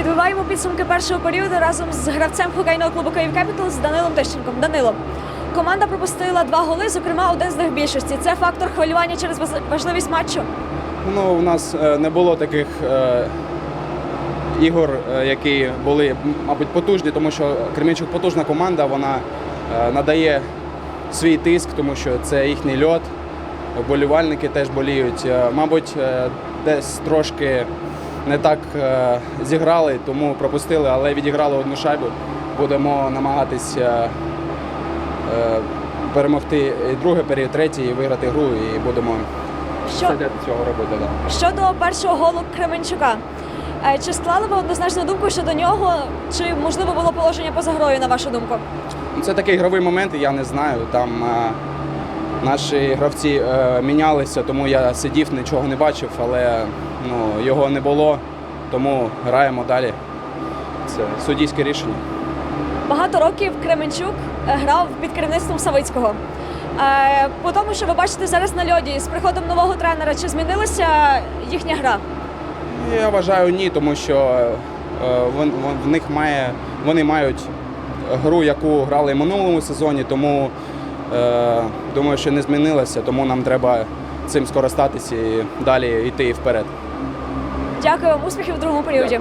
Підбиваємо підсумки першого періоду разом з гравцем хокейного клубу Київ Кепітал з Данилом Тищенком. Данило, команда пропустила два голи, зокрема один з них більшості. Це фактор хвилювання через важливість матчу. Ну, у нас е, не було таких е, ігор, е, які були, мабуть, потужні, тому що Кременчук потужна команда, вона е, надає свій тиск, тому що це їхній льот. Вболівальники теж боліють. Мабуть, десь трошки не так е, зіграли, тому пропустили, але відіграли одну шайбу. Будемо намагатися е, перемогти і другий період, третій, і виграти гру, і будемо Що, цього робити. Да. щодо першого голу Кременчука, е, чи склали ви однозначну думку щодо нього, чи можливо було положення поза грою, на вашу думку? Ну, Це такий ігровий момент, я не знаю. Там е, наші гравці е, мінялися, тому я сидів, нічого не бачив, але ну, його не було, тому граємо далі. Це суддійське рішення. Багато років Кременчук е, грав під керівництвом Савицького. Е, По тому, що ви бачите зараз на льоді, з приходом нового тренера, чи змінилася їхня гра? Я вважаю ні, тому що в них має, вони мають гру, яку грали в минулому сезоні, тому думаю, що не змінилася, тому нам треба цим скористатися і далі йти вперед. Дякую вам, успіхів у другому періоді.